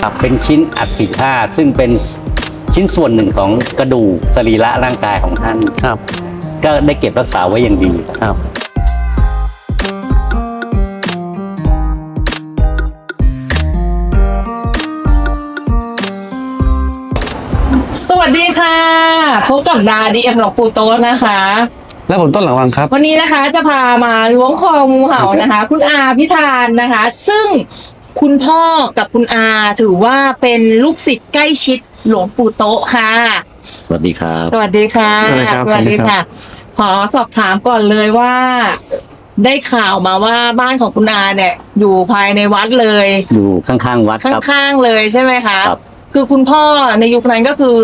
ครับเป็นชิ้นอัฐิธาตุซึ่งเป็นชิ้นส่วนหนึ่งของกระดูกสรีระร่างกายของท่าน ครับ ก็ได้เก็บรักษาไว้อย่างดีครับ ครับ สวัสดีค่ะ พบกับดาดีเอ็มหลวงปู่โต๊ะนะคะ แล้วผมต้นหลังวังครับ วันนี้นะคะจะพามาล้วงคองูเห่านะคะ คุณอาพิธานนะคะ ซึ่ง คุณพ่อกับคุณอาถือว่าเป็นลูกศิษย์ใกล้ชิดหลวงปู่โต๊ะค่ะ สวัสดีครับ สวัสดีค่ะสวัสดีครับสวัสดีค่ะขอสอบถามก่อนเลยว่า ได้ข่าวมาว่าบ้านของคุณอาเนี่ย อยู่ภายในวัดเลย อยู่ข้างๆวัดครับ ข้างๆเลยใช่ไหมคะครับ คือคุณพ่อในยุคนั้นก็คือ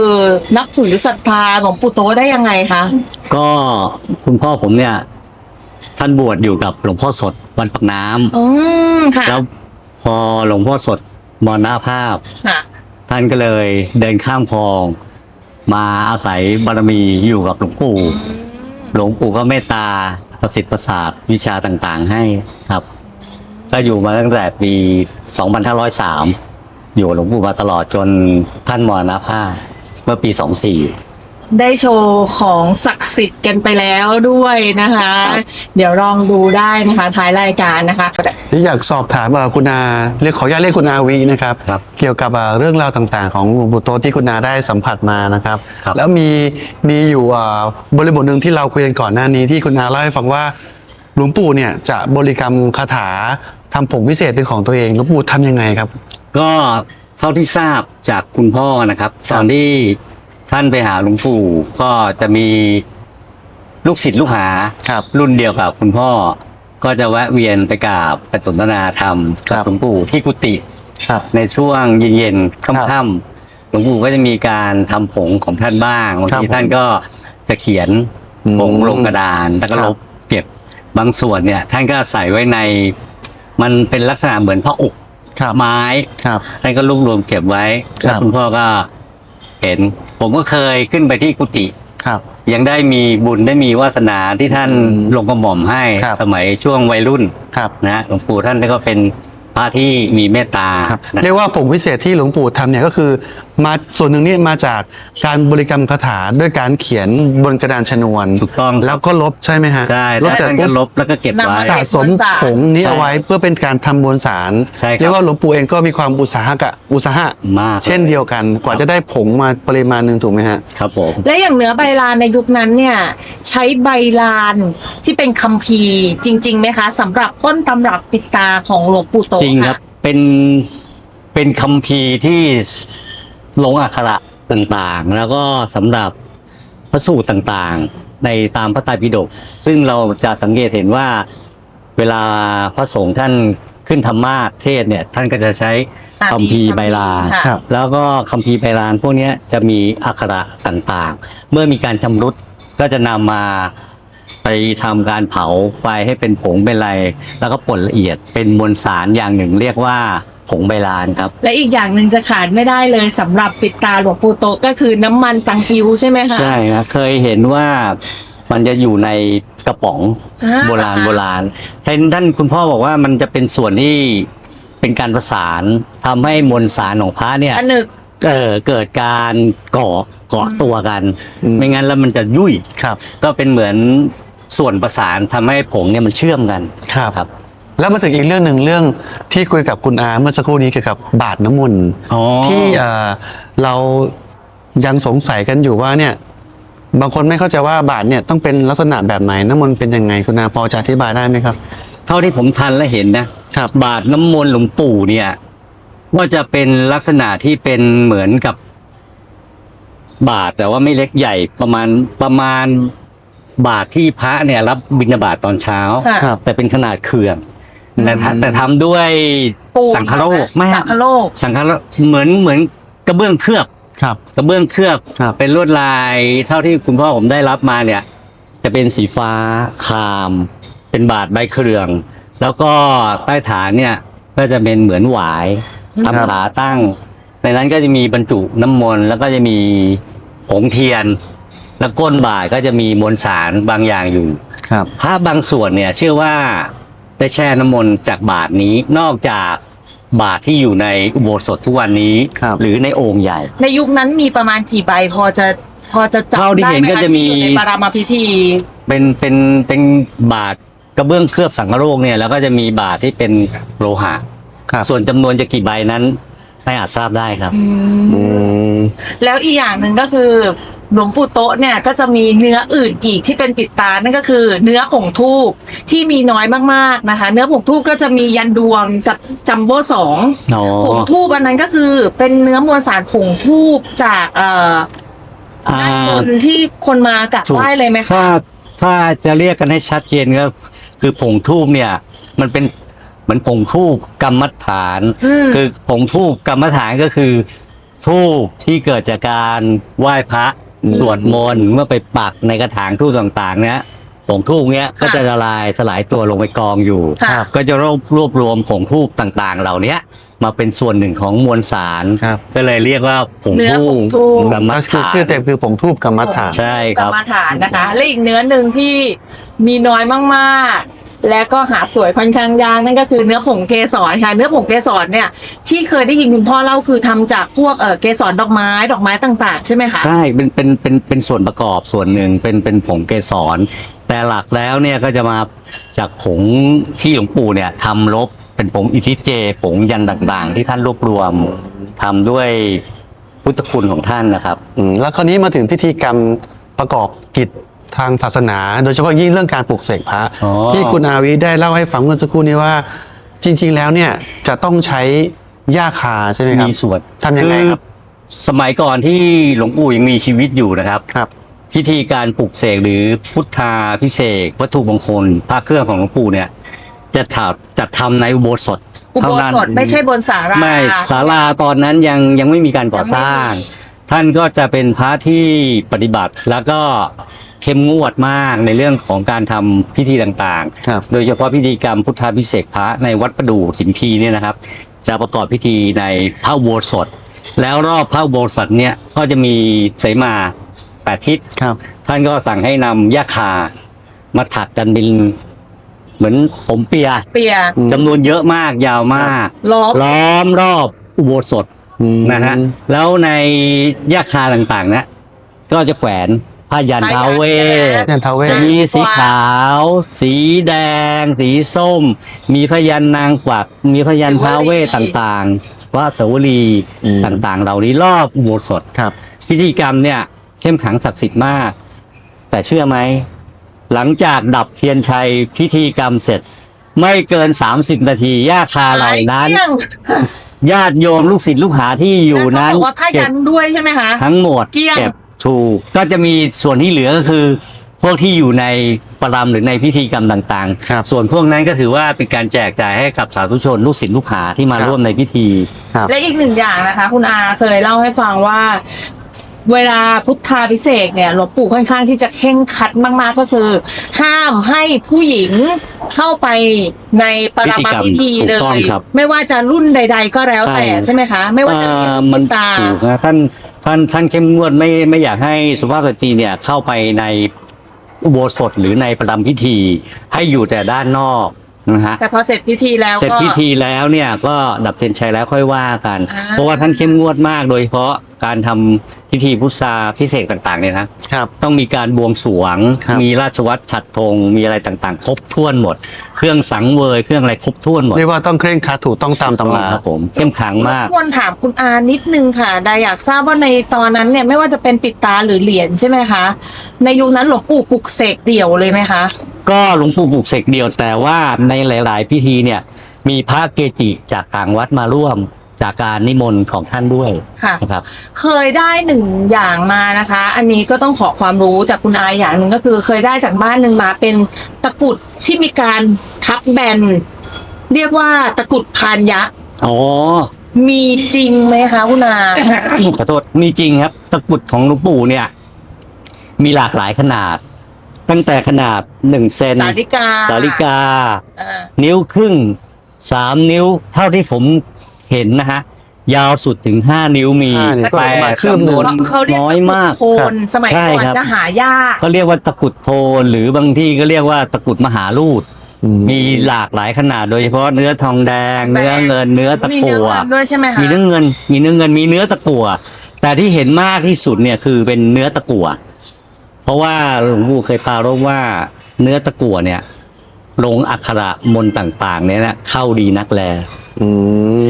นับถือศรัทธาของปู่โต๊ะได้ยังไงคะก็คุณพ่อผมเนี่ย ท่านบวชอยู่กับหลวงพ่อสดวัดปากน้ำอืมค่ะ แล้ว พอหลวงพ่อสดมรณภาพ ค่ะ ท่านก็เลยเดินข้ามคลอง มาอาศัยบารมีอยู่กับหลวงปู่ หลวงปู่ก็เมตตาประสิทธิ์ประสาทวิชาต่างๆให้ครับ ก็อยู่มาตั้งแต่ปี 2503 อยู่กับหลวงปู่มาตลอดจนท่านมรณภาพเมื่อปี 24 ได้โชว์ของศักดิ์สิทธิ์กันไปแล้วด้วยนะคะครับเดี๋ยวลองดูได้นะคะท้ายรายการนะคะที่อยากสอบถามเอ่อคุณอาเรียกขออนุญาตเรียกคุณอาวีนะครับครับเกี่ยวกับเอ่อเรื่องราวต่างๆ ของหลวงปู่โตะที่คุณอาได้สัมผัสมานะครับ ครับ แล้วมีมีอยู่เอ่อบริบทหนึ่งที่เราคุยกันก่อนหน้านี้ที่คุณอาเล่าให้ฟังว่าหลวงปู่เนี่ยจะบริกรรมคาถาทำผงวิเศษเป็นของตัวเองหลวงปู่ทำยังไงครับ ก็เท่าที่ทราบจากคุณพ่อนะครับ ตอนที่ ท่านไปหาหลวงปู่ก็จะมีลูกศิษย์ลูกหาครับ รุ่นเดียวกับคุณพ่อ ก็จะแวะเวียนไปกราบไปสนทนาธรรมครักับบหลวงปู่ที่กุฏิครับในช่วงเย็นๆครับค่ำๆหลวงปู่ก็จะมีการทำผงของท่านบ้างบางครับทีท่านก็จะเขียนอืมผงลงกระดานแล้วก็ครับ ลบเก็บบางส่วนเนี่ย ท่านก็ใส่ไว้ใน มันเป็นลักษณะเหมือนพระอุกครับไม้ ครับ ท่านก็รวบรวมเก็บไว้ ครับ แล้วคุณพ่อก็ เห็น ผมก็เคยขึ้นไปที่กุฏิครับ ยังได้มีบุญได้มีวาสนาที่ท่านอืมลงกระหม่อมให้ครับ สมัยช่วงวัยรุ่นครับนะหลวงปู่ท่านก็เป็น พระที่มีเมตตาครับนะเรียกว่าผงวิเศษที่หลวงปู่ทำเนี่ยก็คือมาส่วนหนึ่งนี่มาจากการบริกรรมคาถาด้วยการเขียนบนกระดานชนวน ถูกต้องแล้วก็ลบใช่ไหมฮะใช่ลแล้บวเสร็จท่านปุ๊ก็บลบแล้วก็เก็บไว้นำสะสมผงนี้ใช่เอาไว้เพื่อเป็นการทำมวลสาร ใช่ครับเรียกว่าหลวงปู่เองก็มีความอุตสาหะอุตสาหะมาก เช่นเดียวกันกว่าจะได้ผงมาปริมาณหนึ่งถูกไหมฮะ ครับผม และอย่างเนื้อใบลานในยุคนั้นเนี่ยใช้ใบลานที่เป็นคัมภีร์จริงๆไหมคะสำหรับต้นตำรับปิดตาของหลวงปู่โตะจริงครับะเป็นเป็นคัมภีร์ที่ลงอักขระต่างๆ แล้วก็สำหรับพระสูตรต่างๆ ในตามพระไตรปิฎกซึ่งเราจะสังเกตเห็นว่าเวลาพระสงฆ์ท่านขึ้นธรรมาสน์เทศน์เนี่ยท่านก็จะใช้คัมภีร์ใบลานค่ะครับ แล้วก็คัมภีร์ไพลานพวกเนี้ยจะมีอักขระต่างๆ เมื่อมีการชำรุดก็จะนำมา ไปทำการเผาไฟให้เป็นผงเป็นไร แล้วก็ป่นละเอียดเป็นมวลสารอย่างหนึ่งเรียกว่าผงไบลานครับ และอีกอย่างหนึ่งจะขาดไม่ได้เลยสำหรับปิดตาหลวงปู่โตะก็คือน้ำมันตังอิวใช่ไหมคะใช่ครับเคยเห็นว่ามันจะอยู่ในกระป๋องอ่าโบราณโบราณท่านท่านคุณพ่อบอกว่ามันจะเป็นส่วนที่เป็นการประสานทำให้มวลสารของพระเนี่ยอันหนึกเออเกิดการเกาะเกาะตัวกันอืมไม่งั้นแล้วมันจะยุ่ยครับ ก็เป็นเหมือน ส่วนประสานทำให้ผงเนี่ยมันเชื่อมกันครับ ครับ แล้วมาถึงอีกเรื่องหนึ่งเรื่องที่คุยกับคุณอาเมื่อสักครู่นี้เกี่ยวกับบาทน้ำมนต์อ๋อ ที่เอ่อเรายังสงสัยกันอยู่ว่าเนี่ยบางคนไม่เข้าใจว่าบาทเนี่ยต้องเป็นลักษณะแบบไหนน้ำมนต์เป็นยังไงคุณอาพอจะอธิบายได้ไหมครับ เท่าที่ผมทันและเห็นนะครับ บาทน้ำมนต์หลวงปู่เนี่ยว่าจะเป็นลักษณะที่เป็นเหมือนกับบาทแต่ว่าไม่เล็กใหญ่ประมาณประมาณ บาทที่พระเนี่ยรับบิณฑบาตตอนเช้า ค่ะครับ แต่เป็นขนาดเขื่องอืมแต่ทำแต่ทำด้วยปูนสังคโลกไม่สัฮะงคโลก สังคโลกเหมือนเหมือนกระเบื้องเคลือบ ครับ กระเบื้องเคลือบครับ เป็นลวดลายเท่าที่คุณพ่อผมได้รับมาเนี่ย จะเป็นสีฟ้าคราม เป็นบาทใบเครือง แล้วก็ใต้ฐานเนี่ยก็จะเป็นเหมือนหวายครับ ทำขาตั้ง ในนั้นก็จะมีบรรจุน้ำมนต์แล้วก็จะมีผงเทียน แล้วก้นบาทก็จะมีมวลสารบางอย่างอยู่ ครับพระบางส่วนเนี่ยเชื่อว่าได้แช่น้ำมนต์จากบาทนี้นอกจากบาทที่อยู่ในอุโบสถทุกวันนี้ ครับหรือในโอ่งใหญ่ ในยุคนั้นมีประมาณกี่ใบพอจะพอจะจับเท่าที่ได้เห็นไหมก็คะจะมี ที่อยู่ในปารามาพิธี เป็นเป็นเป็นบาทกระเบื้องเคลือบสังกะโลกเนี่ยแล้วก็จะมีบาทที่เป็นโลหะ ครับส่วนจำนวนจะกี่ใบนั้น ไม่อาจทราบได้ครับ อืมแล้วอีกอย่างหนึ่งก็คือ หลวงปู่โต๊ะเนี่ยก็จะมีเนื้ออื่นอีกที่เป็นปิดตา นั่นก็คือเนื้อผงทูบที่มีน้อยมากๆนะคะ เนื้อผงทูบก็จะมียันดวงกับจัมโบ้สองอ๋อ ผงทูบอันนั้นก็คือเป็นเนื้อมวลสารผงทูบจากเอ่ออ่าด้านบนที่คนมากราบไหว้เลยไหมคะ ถ้าถ้าจะเรียกกันให้ชัดเจนก็คือผงทูบเนี่ย มันเป็นเหมือนผงทูบกรรมฐาน อืม คือผงทูบกรรมฐานก็คือทูบที่เกิดจากการไหว้พระอืม สวดมนต์เมื่อไปปักในกระถางทูบต่างๆ เนี้ยผงทูบเนี้ยก็จะละลายสลายตัวลงไปกองอยู่ค่ะก็จะรวบรวบรวมผงทูบต่างๆ เหล่าเนี้ยมาเป็นส่วนหนึ่งของมวลสาร ครับก็เลยเรียกว่าผงเนื้อทูผบงทูบกรรมก็คือฐานชื่อเต็มคือผงทูบกรรมฐาน ใช่คกรรับ รมฐานนะคะ และอีกเนื้อหนึ่งที่มีน้อยมากๆ และก็หาสวยค่อนข้างยากนั่นก็คือเนื้อผงเกสรค่ะ เนื้อผงเกสรเนี่ยที่เคยได้ยินคุณพ่อเล่าคือทำจากพวกเออเกสรดอกไม้ดอกไม้ต่าง ๆ ใช่ไหมคะใช่เป็นเป็นเป็นเป็นส่วนประกอบส่วนหนึ่งเป็นเป็นผงเกสรแต่หลักแล้วเนี่ยก็จะมาจากผงที่หลวงปู่เนี่ยทำลบเป็นผงอิทิเจ ผงยันต่างๆ ที่ท่านรวบรวมทำด้วยพุทธคุณของท่านนะครับอืมแล้วคราวนี้มาถึงพิธีกรรมประกอบกิจ ทางศาสนา โดยเฉพาะยิ่งเรื่องการปลุกเสกพระ อ๋อ ที่คุณอาวิได้เล่าให้ฟังเมื่อสักครู่นี้ว่า จริง ๆ แล้วเนี่ยจะต้องใช้หญ้าคาใช่ไหมครับ มีส่วนทำยังไงครับ อสมัยก่อนที่หลวงปู่ยังมีชีวิตอยู่นะครับ ครับ พิธีการปลุกเสกหรือพุทธาพิเศษกวัตถุมงคลพระเครื่องของหลวงปู่เนี่ย จะถาจัดทำในอุโบสถอุโบเท่านั้น สถไม่ใช่บนสารา ไม่ศาลาตอนนั้นยังยังไม่มีการก่อสร้าง ยังไม่มี ท่านก็จะเป็นพระที่ปฏิบัติแล้วก็ เข้มงวดมากในเรื่องของการทำพิธีต่างครับ ๆ โดยเฉพาะพิธีกรรมพุทธาพิเศษกพระในวัดประดู่ถิมพีเนี่ยนะครับ จะประกอบพิธีในพระอุโบสถ แล้วรอบพระอุโบสถเนี่ยก็จะมีเสมาแปดทิศ ครับ ท่านก็สั่งให้นำหญ้าคามาถักกันเป็นเหมือนผมเปียเปียอืม จำนวนเยอะมากยาวมาก ล้อม ล้อมรอบอุโบสถอืมนะฮะแล้วในหญ้าคาต่างๆนะก็จะแขวน ผ้ายันผ้ายันท้าวเวสยันท้าวเวสจะมีสีขาว สีแดง สีส้ม มีพยันนางกวัก มีพยันท้าวเวสต่างๆ ว่าสวรีอืมต่างๆ เหล่านี้รอบอุโบสถครับ พิธีกรรมเนี่ย เข้มขลังศักดิ์สิทธิ์มาก แต่เชื่อไหม หลังจากดับเทียนชัยพิธีกรรมเสร็จ ไม่เกิน30นาทีญาคาเหล่านั้นเกลี้ยงญาติโยมลูกศิษย์ลูกหาที่อยู่นั้นเขาบอกว่าผ้าเก็ยับนด้วยใช่ไหมคะทั้งหมดเกลี้ยงเก็บ ถูกก็จะมีส่วนที่เหลือก็คือ พวกที่อยู่ในประรำหรือในพิธีกรรมต่างครับๆ ส่วนพวกนั้นก็ถือว่าเป็นการแจกจ่ายให้กับสาธุชนลูกศิษย์ลูกหาที่มาครับ ร่วมในพิธี ครับ และอีกหนึ่งอย่างนะคะ คุณอาเคยเล่าให้ฟังว่า เวลาพุทธาพิเศษกเนี่ยหลวงปู่ค่อนข้างที่จะเข่งครัดมากๆก็คือ ห้ามให้ผู้หญิงเข้าไปในปรมาพิธีพิธีกรรมถูเลกต้องย ครับ ไม่ว่าจะรุ่นใด ๆ ก็แล้วแต่ใช่ใช่ไหมคะ ไม่ว่าจะมีเอ่อลูมันกตา ถูกนะท่าน ท่านท่านเข้มงวดไม่ไม่อยากให้สุภาพสตรีเนี่ยเข้าไปในอุโบสถหรือในประดำพิธี ให้อยู่แต่ด้านนอกนะฮะแต่พอเสร็จพิธีแล้วเสร็จก็พิธีแล้วเนี่ยก็ดับเทียนชัยแล้วค่อยว่ากันอ่าเพราะว่าท่านเข้มงวดมากโดยเฉพาะ การทำพิธีพุทธาพิเศษต่างๆเนี่ยนะครับต้องมีการบวงสรวงครับมีราชวัตรฉัดธงมีอะไรต่างๆ ครบถ้วนหมด เครื่องสังเวยเครื่องอะไรครบถ้วนหมดเรียกว่าต้องเคร่งครัดถูกต้องตามตำราครับผมเข้มขลังมากควรถามคุณอานิดนึงค่ะดาอยากทราบว่าในตอนนั้นเนี่ยไม่ว่าจะเป็นปิดตาหรือเหรียญใช่ไหมคะ ในยุคนั้นหลวงปู่ปลุกเสกเดี่ยวเลยไหมคะก็หลวงปู่ปลุกเสกเดียวแต่ว่าในหลาย ๆ พิธีเนี่ยมีพระเกจิจากต่างวัดมาร่วม จากการนิมนต์ของท่านด้วยค่ะ นะครับ เคยได้หนึ่งอย่างมานะคะ อันนี้ก็ต้องขอความรู้จากคุณอาอย่างหนึ่งก็คือ เคยได้จากบ้านหนึ่งมาเป็นตะกรุดที่มีการทับแบน เรียกว่าตะกรุดพานยักษ์อ๋อมีจริงไหมคะคุณอาขอโทษมีจริงครับ ตะกรุดของหลวงปู่เนี่ย มีหลากหลายขนาด ตั้งแต่ขนาดหนึ่งเซนสาริกาสาลิกาอ่านิ้วครึ่งสามนิ้ว เท่าที่ผม เห็นนะฮะยาวสุดถึงห้านิ้วมีห้านิ้วก็แต่ประมาณครึ่งจำนวนเขาเรียกน้อตะยกรุมากดโทนสมัยใช่ก่อนครับ จะหายากเขาเรียกว่าตะกรุดโทนหรือบางที่ก็เรียกว่าตะกรุดมหาลูดอืมมีหลากหลายขนาดโดยเฉพาะเนื้อทองแดง เนื้อเงินเนื้อตะมีกั่เนื้อวเงินด้วยใช่ไหมคะมีเนื้อเงิน มีเนื้อเงิน มีเนื้อตะกั่ว แต่ที่เห็นมากที่สุดเนี่ยคือเป็นเนื้อตะกั่ว เพราะว่าหลวงปู่เคยปรารภว่าเนื้อตะกั่วเนี่ย ลงอักขระมนต์ต่าง ๆ เนี่ยนะเข้าดีนักแล อื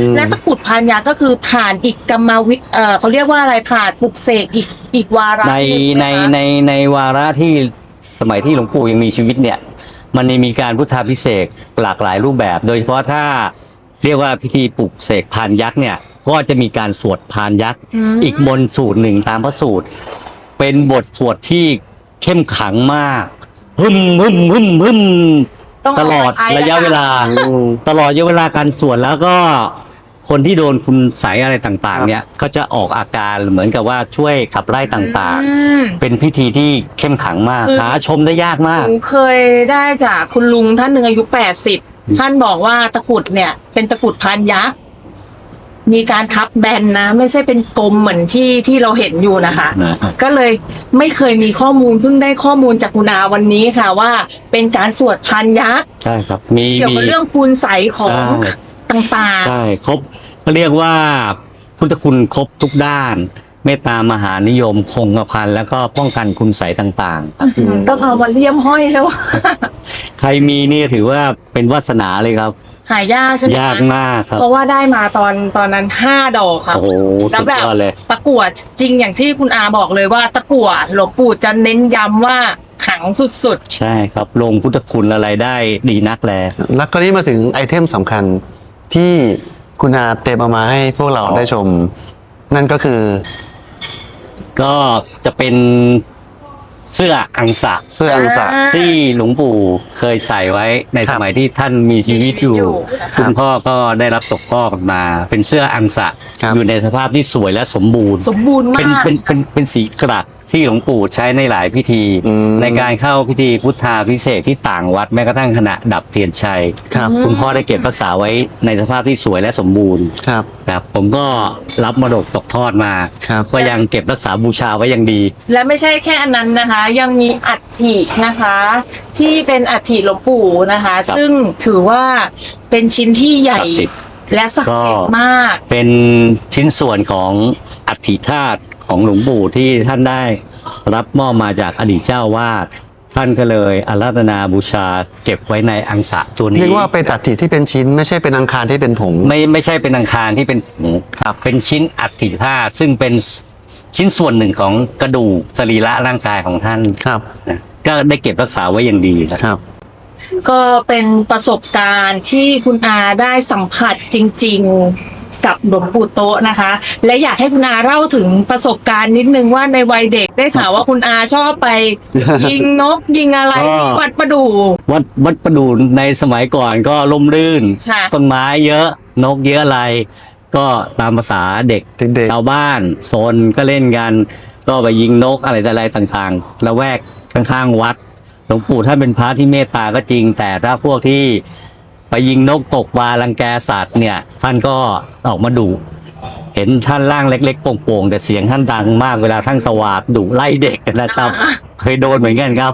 มและตะกรุดพันยาก็คือผ่านอีกกรรมวิเออเขาเรียกว่าอะไรผ่านปลุกเสกอีกอีกวาระในหงในไหมคะในในวาระที่สมัยที่หลวงปู่ยังมีชีวิตเนี่ย มันมีการพุทธาพิเศษกหลากหลายรูปแบบ โดยเฉพาะถ้าเรียกว่าพิธีปลุกเสกพานยักษ์เนี่ยก็จะมีการสวดพานยักษ์มอีกมนต์สูตรหนึ่งตามพระสูตร เป็นบทสวดที่เข้มขังมาก ฮึมฮึมฮึมฮึม ต้องตลอดเามาใช้ระยะเวลาตลอดระยะเวลาการสวดแล้วก็คนที่โดนคุณใสยอะไรต่าง ๆ เนี่ยก็จะออกอาการเหมือนกับว่าช่วยขับไล่ต่างอืม ๆ เป็นพิธีที่เข้มขังมากคือ หาชมได้ยากมากหนูเคยได้จากคุณลุงท่านหนึ่งอายุแปดสิบท่านบอกว่าตะกรุดเนี่ย เป็นตะกรุดพันยักษ์ มีการทับแบนนะ ไม่ใช่เป็นกลมเหมือนที่ที่เราเห็นอยู่นะคะนะก็เลยไม่เคยมีข้อมูลเพิ่งได้ข้อมูลจากคุณอาวันนี้ค่ะว่า เป็นการสวดพันยักษ์ใช่ครับ มีเกี่ยวมี กับเรื่องคุณใสของใช่ ต่างใช่ครบก็เรียกว่าพุทธคุณครบทุกด้าน เมตตามหานิยมคงกระพันแล้วก็ป้องกันคุณใสยต่างๆครับๆ ต้องเอามาเลี่ยมห้อยแล้ว ใครมีนี่ถือว่าเป็นวาสนาเลยครับ หายากใช่ไหมคะยากมากครับ เพราะว่าได้มาตอนตอนนั้นห้าดอกค่ะโอ้โหแล้วสุดแบบยอดเลย ตะกั่วจริงอย่างที่คุณอาบอกเลยว่าตะกั่วหลวงปู่จะเน้นย้ำว่าขังสุดใช่ครับลงพุทธคุณอะไรได้ดีนักแล แล้วก็นี่มาถึงไอเทมสำคัญที่คุณอาเตรียมเอามาให้พวกเราอ๋อได้ชม นั่นก็คือ ก็จะเป็น เสื้ออังสะเสื้ออังสะ อ่า ที่หลวงปู่เคยใส่ไว้ในครัสบ มัยที่ท่านมีชีวิตอยู่มีชีวิตอยู่ คุณพ่อก็ได้รับตกทอดมา เป็นเสื้ออังสะครับ อยู่ในสภาพที่สวยและสมบูรณ์ๆสมบูรณ์มาเป็นก เป็นเป็นเป็นสีกรัก ที่หลวงปู่ใช้ในหลายพิธี อืม ในการเข้าพิธีพุทธาพิเศษกที่ต่างวัดแม้กระทั่งขณะดับเทียนชัย ครับอืมคุณพ่อได้เก็บรักษาไว้ในสภาพที่สวยและสมบูรณ์ครับครับผมก็รับมรดกตกทอดมา ครับ ก็ยังเก็บรักษาบูชาไว้อย่างดี และไม่ใช่แค่อันนั้นนะคะ ยังมีอัฐินะคะ ที่เป็นอัฐิหลวงปู่นะคะ ครับซึ่งถือว่าเป็นชิ้นที่ใหญ่ศักดิ์สิทธิ์และศักดิ์สิทธิ์มาก เป็นชิ้นส่วนของอัฐิธาตุ ของหลวงปู่ที่ท่านได้รับมอบมาจากอดีตเจ้าวาดท่านก็เลยอาราธนาบูชาเก็บไว้ในอังสะตัวนี้เรียกว่าเป็นอัฐิที่เป็นชิ้น ไม่ใช่เป็นอังคารที่เป็นผงไม่ไม่ใช่เป็นอังคารที่เป็นผงครับเป็นชิ้นอัฐิธาตุซึ่งเป็นชิ้นส่วนหนึ่งของกระดูกสรีระร่างกายของท่านครับนะก็ได้เก็บรักษาไว้อย่างดีครับครับ ก็เป็นประสบการณ์ที่คุณอาได้สัมผัสจริง ๆ กับหลวงปู่โตะนะคะ และอยากให้คุณอาเล่าถึงประสบการณ์นิดนึงว่าในวัยเด็กได้ข่าวว่าคุณอาชอบไป ยิงนกยิงอะไรก็ที่วัดประดูวัดวัดประดูนในสมัยก่อนก็ล่มรื่น ค่ะ ต้นไม้เยอะนกเยอะอะไร ก็ตามภาษาเด็กเด็กๆชาวบ้านโซนก็เล่นกัน ก็ไปยิงนกอะไรต่ออะไรต่างๆแล้วแวกข้างๆวัด หลวงปู่ท่านเป็นพระที่เมตตาก็จริง แต่ถ้าพวกที่ ไปยิงนกตกปลารังแกสัตว์เนี่ย ท่านก็ออกมาดุเห็นท่านร่างเล็ก ๆโป่งๆแต่เสียงท่านดังมากเวลาท่านตวาดดุไล่เด็กนะครับ เคยโดนเหมือนกันครับ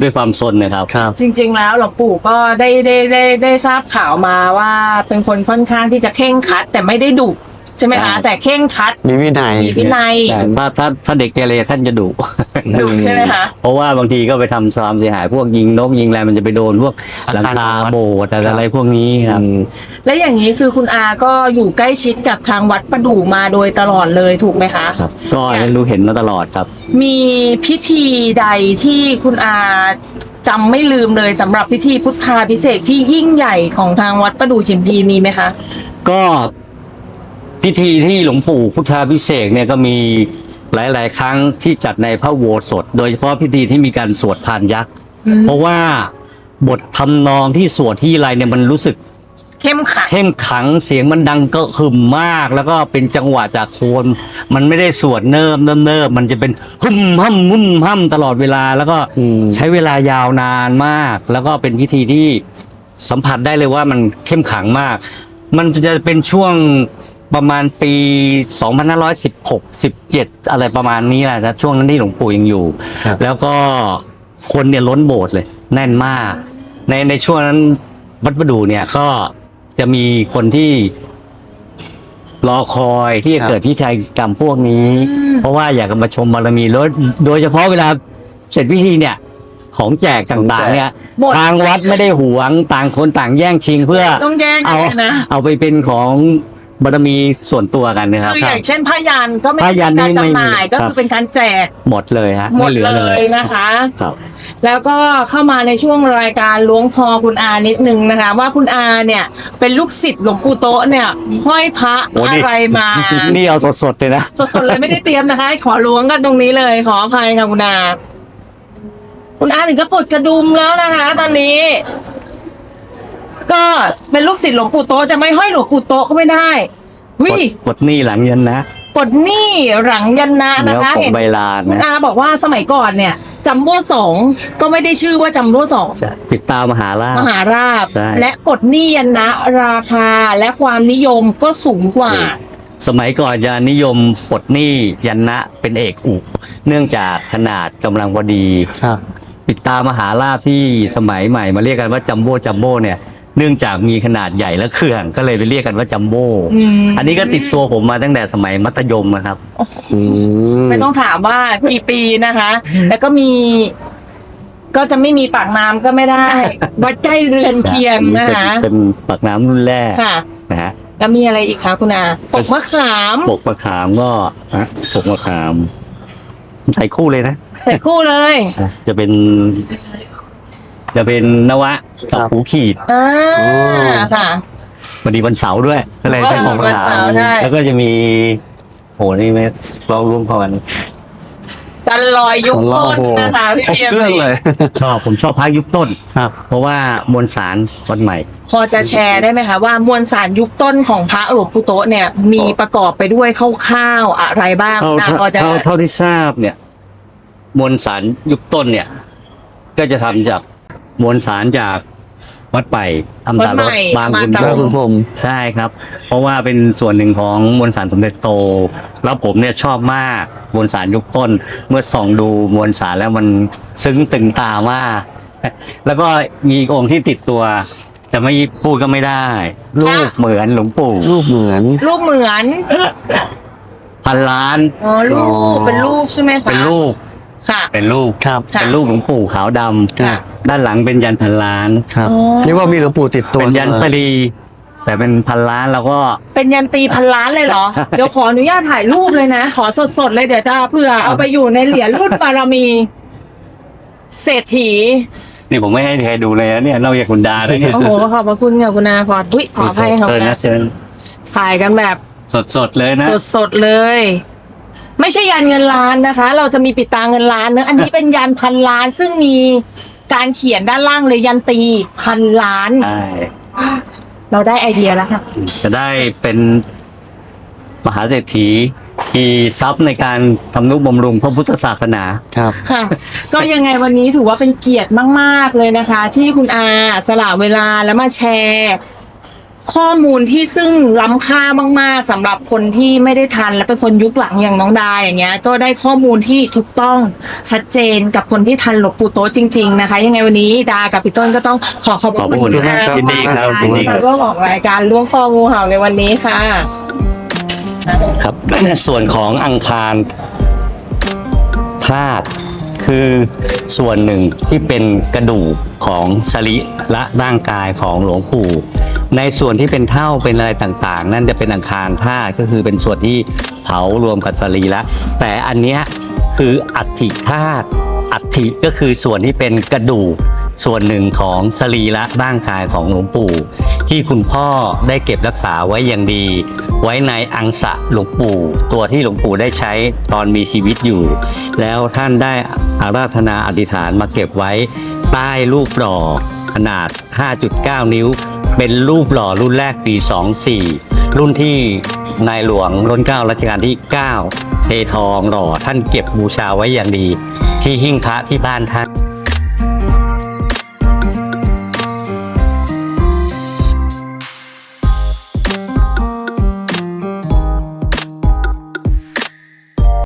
ด้วยความซนนะครับครับ จริง ๆ แล้วหลวงปู่ก็ได้ได้ได้ได้ทราบข่าวมาว่าเป็นคนค่อนข้างที่จะเข่งครัดแต่ไม่ได้ดุ ใช่ไหมคะใช่แต่เข่งครัด มีวินัยมีวินัยแต่ถ้าถ้าถ้าเด็กเกเรท่านจะดุ ดุใช่ไหมคะ เพราะว่าบางทีก็ไปทำความเสียหายพวกยิงนกยิงอะไรมันจะไปโดนพวกหลังคาโบสถ์อะไรพวกนี้ครับ อืม และอย่างนี้คือคุณอาก็อยู่ใกล้ชิดกับทางวัดประดู่มาโดยตลอดเลยถูกไหมคะ ครับ ก็รู้เห็นมาตลอดครับ มีพิธีใดที่คุณอาจำไม่ลืมเลยสำหรับพิธีพุทธาพิเศษกที่ยิ่งใหญ่ของทางวัดประดู่ชิมพีมีไหมคะ ก็ พิธีที่หลวงปู่พุทธาพิเศษกเนี่ยก็มีหลาย ๆ ครั้งที่จัดในพระโวสถ โดยเฉพาะพิธีที่มีการสวดพานยักษ์อืมเพราะว่าบททำนองที่สวดที่ไรเนี่ยมันรู้สึก เข้มขังเข้มขังเสียงมันดังก็หึมมาก แล้วก็เป็นจังหวะจากโคนมันไม่ได้สวดเนิบเนิบเนิบมันจะเป็นหึมห้ำหุ่มห้ำตลอดเวลา แล้วก็อืมใช้เวลายาวนานมาก แล้วก็เป็นพิธีที่สัมผัสได้เลยว่ามันเข้มขังมาก มันจะเป็นช่วง ประมาณปี 2516 17 อะไรประมาณนี้แหละนะช่วงนั้นที่หลวงปู่ยังอยู่ ครับ แล้วก็คนเนี่ยล้นโบสถ์เลย แน่นมาก ในในช่วงนั้นวัดประดูเนี่ยก็จะมีคนที่รอคอยที่จะครับ เกิดพิธีกรรมพวกนี้ เพราะว่าอยากจะมาชมบารมีแล้วโดยเฉพาะเวลาเสร็จพิธีเนี่ย ของแจกต่างๆ เนี่ย หมด ทางวัดไม่ได้หวงต่างคนต่างแย่งชิงเพื่อ ต้องแย่งเอากันนะ เอาไปเป็นของ บารมีส่วนตัวกันนะครับ คืออย่างเช่นผ้ายันก็ไม่ผ้าใช่ยันการนี่ไม่จำหน่ายมีก็ครับ คือเป็นการแจกหมดเลยฮะหมไม่ดเหลือเลเลยยนะคะ ครับ แล้วก็เข้ามาในช่วงรายการล้วงคอคุณอานิดนึงนะคะ ว่าคุณอาเนี่ยเป็นลูกศิษย์หลวงปู่โตะเนี่ยห้อยพระโอ้นี่ อะไรมา นี่เอาสดๆเลยนะ สดๆเลยไม่ได้เตรียมนะคะ ขอล้วงกันตรงนี้เลย ขออภัยค่ะคุณอา คุณอาถึงก็ปลดกระดุมแล้วนะคะ ตอนนี้ ก็เป็นลูกศิษย์หลวงปู่โตะจะไม่ห้อยหลวงปู่โตะก็ไม่ได้วิกดกดหนี่หลังยันนะ ปลดหนี้หลังยันนะเนื้นะอคะปกเห็นใบลานคุณนะอาบอกว่าสมัยก่อนเนี่ยจัมโบ้สองก็ไม่ได้ชื่อว่าจัมโบ้สองติดตามมหาราชมหาราบ ใช่ และปลดหนี้ยันนะราคาและความนิยมก็สูงกว่า สมัยก่อนจะนิยมปลดหนี้ยันนะเป็นเอกอุ เนื่องจากขนาดกำลังพอดี ครับ ปิดตามหาราชที่สมัยใหม่มาเรียกกันว่าจัมโบ้จัมโบ้เนี่ย เนื่องจากมีขนาดใหญ่และเครื่องก็เลยไปเรียกกันว่าจัมโบ้อืมอันนี้ก็ติดตัวผมมาตั้งแต่สมัยมัธยมนะครับ อืม ไม่ต้องถามว่ากี่ปีนะคะ แล้วก็มี ก็จะไม่มีปากน้ำก็ไม่ได้ วัดใกล้เรือนเคียงนะคะ เป็นปากน้ำรุ่นแรกค่ะ นะฮะแล้วมีอะไรอีกคะคุณอาปกมะขามปกมะขามก็ฮะปกมะขามใส่คู่เลยนะ ใส่คู่เลย จะเป็น จะเป็นนวะกับหูขีดอ่าค่ะ วันดีวันเสาร์ด้วยก็เลยเป็นของวันเสาร์ใช่ แล้วก็จะมีโหนี่ไหมลองรวมพอกันจันลอยยุคต้นโอ้โหนะคะพี่ครบเพียเครื่องเลยชอบผมชอบพักยุคต้นครับ เพราะว่ามวลสารวันใหม่ พอจะแชร์ได้ไหมคะว่ามวลสารยุคต้นของพระหลวงปู่โตะเนี่ย มีประกอบไปด้วยคร่าวๆอะไรบ้างเท่านะเท่าพอจะเท่าเท่าที่ทราบเนี่ย มวลสารยุคต้นเนี่ย ก็จะทำจาก มวลสารจากวัดไปอำวัดตารใหถม่บางมาขุนจากพรบ้านหคุมณผม ใช่ครับ เพราะว่าเป็นส่วนหนึ่งของมวลสารสมเด็จโต แล้วผมเนี่ยชอบมากมวลสารยุคต้น เมื่อส่องดูมวลสารแล้วมันซึ้งตึงตามาก แล้วก็มีอีกองค์ที่ติดตัว จะไม่พูดก็ไม่ได้ รูปเหมือนหลวงปู่รูปเหมือน รูปเหมือนพันล้าน อ๋อรูอ๋ปอเป็นรูปใช่ไหมคะเป็นรูป ค่ะ เป็นรูปครับค่ะเป็นรูปหลวงปู่ขาวดค่ะำด้านหลังเป็นยันพันล้าน ครับอ๋อ เรียกว่ามีหลวงปู่ติดตัวเป็นยันสมอตรี แต่เป็นพันล้านแล้วก็ เป็นยันตีพันล้านเลยเหรอ ใช่ เดี๋ยวขออนุญาตถ่ายรูปเลยนะ ขอสดๆเลยเดี๋ยวจะเผื่อเอาไปอยู่ในเหรียญรุ่นบารมี เศรษฐี นี่ผมไม่ให้ใครดูเลยนะเนี่ยนอกจากคุณดาด้วยเนี่ยโอ้โห ขอบพระคุณค่ะคุณอาขออุ้ยขออภัยค่ะเชิคุญณอานะเชิญถ่ายกันแบบสดๆเลยนะสดๆเลย ไม่ใช่ยันเงินล้านนะคะ เราจะมีปิดตาเงินล้านเนอะอันนี้เป็นยันพันล้าน ซึ่งมีการเขียนด้านล่างเลยยันตีพันล้าน ใช่เราได้ไอเดียแล้วค่ะจะได้เป็นมหาเศรษฐีมีทรัพย์ในการทำนุบำรุงพระพุทธศาสนา ครับ ค่ะ ก็ยังไงวันนี้ถือว่าเป็นเกียรติมาก ๆ เลยนะคะ ที่คุณอาสละเวลาแล้วมาแชร์ ข้อมูลที่ซึ่งล้ำค่ามาก ๆสำหรับคนที่ไม่ได้ทัน และเป็นคนยุคหลังอย่างน้องดาอย่างเงี้ย ก็ได้ข้อมูลที่ถูกต้องชัดเจนกับคนที่ทันหลวงปู่โตะจริง ๆ นะคะ ยังไงวันนี้ดากับพี่ต้นก็ต้องขอขอบพระคุณขอบคุณณอาครับยินดีครับยินดีครับที่มาร่วมออกรายการล่วงข้องูเห่าในวันนี้ค่ะ ครับ ส่วนของอังคารธาตุ คือส่วนหนึ่งที่เป็นกระดูกของสรีระร่างกายของหลวงปู่ ในส่วนที่เป็นเท่าเป็นอะไรต่างๆ นั่นจะเป็นอังคารธาตุก็คือเป็นส่วนที่เผารวมกับสรีระแต่อันเนี้ยคืออัฐิธาตุอัฐิก็คือส่วนที่เป็นกระดูกส่วนหนึ่งของสรีระร่างกายของหลวงปู่ ที่คุณพ่อได้เก็บรักษาไว้อย่างดี ไว้ในอังสะหลวงปู่ ตัวที่หลวงปู่ได้ใช้ตอนมีชีวิตอยู่ แล้วท่านได้อาราธนาอธิษฐานมาเก็บไว้ใต้รูปหล่อขนาด 5.9 นิ้ว เป็นรูปหล่อรุ่นแรกปี 24 รุ่นที่นายหลวงรัชการัชกาลที่ 9เททองหล่อท่านเก็บบูชาไว้อย่างดี ที่หิ้งพระที่บ้านท่าน